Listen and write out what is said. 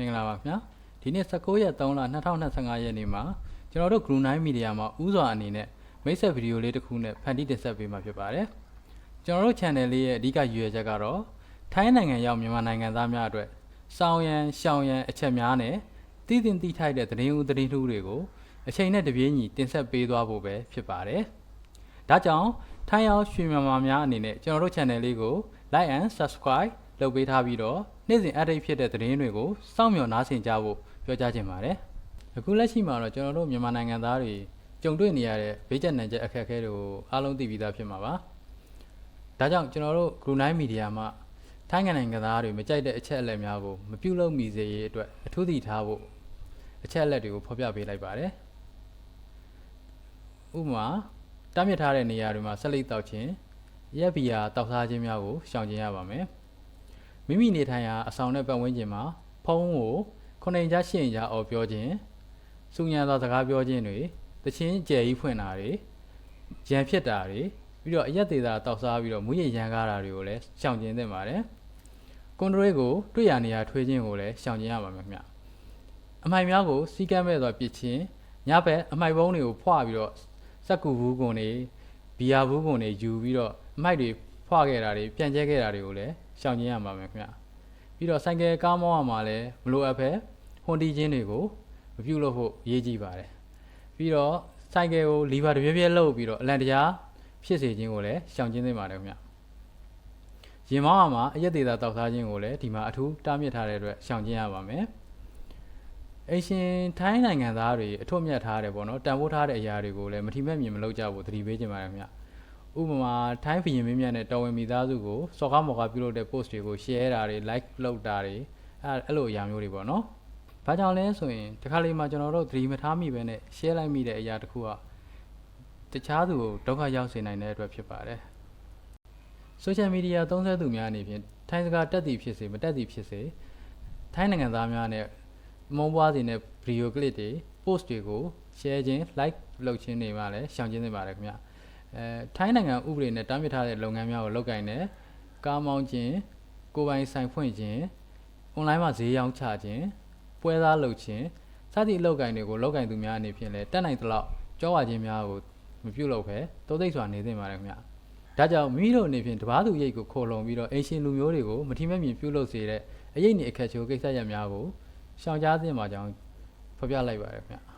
မင်္ဂလာပါခင်ဗျာဒီနေ့19ရက်3လ2025ရက်နေ့မှာကျွန်တော်တို့ Group 9 Media မှာဥစွာအနေနဲ့မိတ်ဆက်ဗီဒီယိုလေးတစ်ခုနဲ့ဖန်တီးတင်ဆက်ပေးမှာဖြစ်ပါတယ်ကျွန်တော်တို့ channel လေးရဲ့အဓိကရည်ရွယ်ချက်ကတော့ထိုင်းနိုင်ငံရောက်မြန်မာနိုင်ငံသားများအတွက်စောင်းရန်ရှောင်းရန်အချက်များနဲ့တည်တင်တည်ထိုက်တဲ့သတင်းဦးသတင်းထူးတွေကိုအချိန်နဲ့တပြေးညီတင်ဆက်ပေးသွားဖို့ပဲဖြစ်ပါတယ်ဒါကြောင့်ထိုင်းရောက်ရွှေမြန်မာများအနေနဲ့ကျွန်တော်တို့ channel လေးကို like and subscribe လုပ်ပေးထားပြီးတော့ နေ့စဉ် update ဖြစ်တဲ့သတင်းတွေကိုစောင့်မျှော်နားဆင်ကြဖို့ပြောကြားချင်ပါတယ်။အခုလက်ရှိမှာတော့ကျွန်တော်တို့မြန်မာနိုင်ငံသားတွေကြုံတွေ့နေရတဲ့ဘေးကျက်နံကျက်အခက်အခဲတွေကိုအားလုံးသိပြီးသားဖြစ်မှာပါ။ဒါကြောင့်ကျွန်တော်တို့ Group 9 Media မှာထိုင်းနိုင်ငံသားတွေမကြိုက်တဲ့အချက်အလက်များကိုမပြုတ်လို့မိစေရေးအတွက်အထူးသတိထားဖို့အချက်အလက်တွေကိုဖော်ပြပေးလိုက်ပါတယ်။ဥပမာတားမြစ်ထားတဲ့နေရာတွေမှာဆက်လက်တောက်ခြင်းရက်ဘီယာတောက်စားခြင်းများကိုရှောင်ကျဉ်ရပါမယ်။ မိမိနေထိုင်ရာအဆောင်နဲ့ပတ်ဝန်းကျင်မှာဖုံးကိုခုနှစ်ကြားရှင်းကြားအော်ပြောခြင်းစူညံသောစကားပြောခြင်းတွေတချင်းကြယ်ကြီးဖွင့်တာတွေရန်ဖြစ်တာတွေပြီးတော့အရက်သေးတာတောက်စားပြီးတော့မူရရန်ကားတာတွေကိုလည်းရှောင်ကျဉ်သင့်ပါတယ်။ကွန်ထရိုးကိုတွေ့ရနေရထွေးခြင်းကိုလည်းရှောင်ကျဉ်ရပါမယ်ခင်ဗျ။အမိုက်များကိုစီကမ်းမဲ့စွာပစ်ခြင်းညဘက်အမိုက်ပုံးတွေကိုဖွာပြီးတော့စက်ကူဘူးကွန်တွေဘီယာဘူးကွန်တွေယူပြီးတော့အမိုက်တွေ ဖွာခဲ့တာတွေပြန်ကျဲခဲ့တာတွေကိုလည်းရှောင်ကျဉ်ရပါမယ်ခင်ဗျ။ပြီးတော့ဆိုင်ကယ်ကားမောင်းရမှာလည်းမလိုအပ်ပဲဟွန်တီချင်းတွေကိုမပြုတ်လို့ဖို့အရေးကြီးပါတယ်။ပြီးတော့ဆိုင်ကယ်ကိုလီဗာတစ်ပြည့်ပြည့်လှုပ်ပြီးတော့အလန်တကြားဖြစ်စေခြင်းကိုလည်းရှောင်ကျဉ်သင့်ပါတယ်ခင်ဗျ။ရင်မောင်းရမှာအရက်သေးတာတောက်စားခြင်းကိုလည်းဒီမှာအထူးတားမြစ်ထားတဲ့အတွက်ရှောင်ကျဉ်ရပါမယ်။အရှင်ထိုင်းနိုင်ငံသားတွေအထွတ်အမြတ်ထားတယ်ပေါ့နော်တန်ဖိုးထားတဲ့အရာတွေကိုလည်းမထီမဲ့မြင်မလုပ်ကြဘူးသတိပေးချင်ပါတယ်ခင်ဗျ။ ဥပမာထိုင်းဖီရင်မင်းမြတ်နဲ့တော်ဝင်မိသားစုကိုစော်ကားမော်ကားပြုလုပ်တဲ့ post တွေကို share တာတွေ like လုပ်တာတွေအဲအဲ့လိုအရာမျိုးတွေပေါ့နော်။ဘာကြောင့်လဲဆိုရင်တခါလေမှကျွန်တော်တို့သတိမထားမိပဲနဲ့ share လိုက်မိတဲ့အရာတစ်ခုကတခြားသူကိုဒုက္ခရောက်စေနိုင်တဲ့အတွက်ဖြစ်ပါတယ်။ social media သုံးစွဲသူများအနေဖြင့်ထိုင်းစကားတက်သည်ဖြစ်စေမတက်သည်ဖြစ်စေထိုင်းနိုင်ငံသားများနဲ့မုံပွားစေတဲ့ video clip တွေ post တွေကို share ခြင်း like လုပ်ခြင်းတွေမှလည်းရှောင်ကျဉ်သင့်ပါတယ်ခင်ဗျ။ အဲထိုင်းနိုင်ငံဥပဒေနဲ့တားမြစ်ထားတဲ့လုပ်ငန်းများကိုလုပ်ကိုင်တဲ့ကားမောင်းခြင်းကိုယ်ပိုင်ဆိုင်ဖွင့်ခြင်း online မှာဈေးရောင်းချခြင်းပွဲစားလုပ်ခြင်းစသည့်အလုပ်ကိုင်တွေကိုလုပ်ကိုင်သူများအနေဖြင့်လည်းတက်နိုင်သလောက်ကြောဝါခြင်းများကိုမပြုလုပ်ဘဲတိုးသိပ်စွာနေသင့်ပါတယ်ခင်ဗျ။ဒါကြောင့်မိမိတို့အနေဖြင့်တပားသူရိတ်ကိုခိုလုံပြီးတော့အရှင်လူမျိုးတွေကိုမထီမဲ့မြင်ပြုလုပ်စေတဲ့အရေးနေအခက်ချိုးကိစ္စရပ်များကိုရှောင်ကြားသင့်ပါကြောင်းဖော်ပြလိုက်ပါတယ်ခင်ဗျ။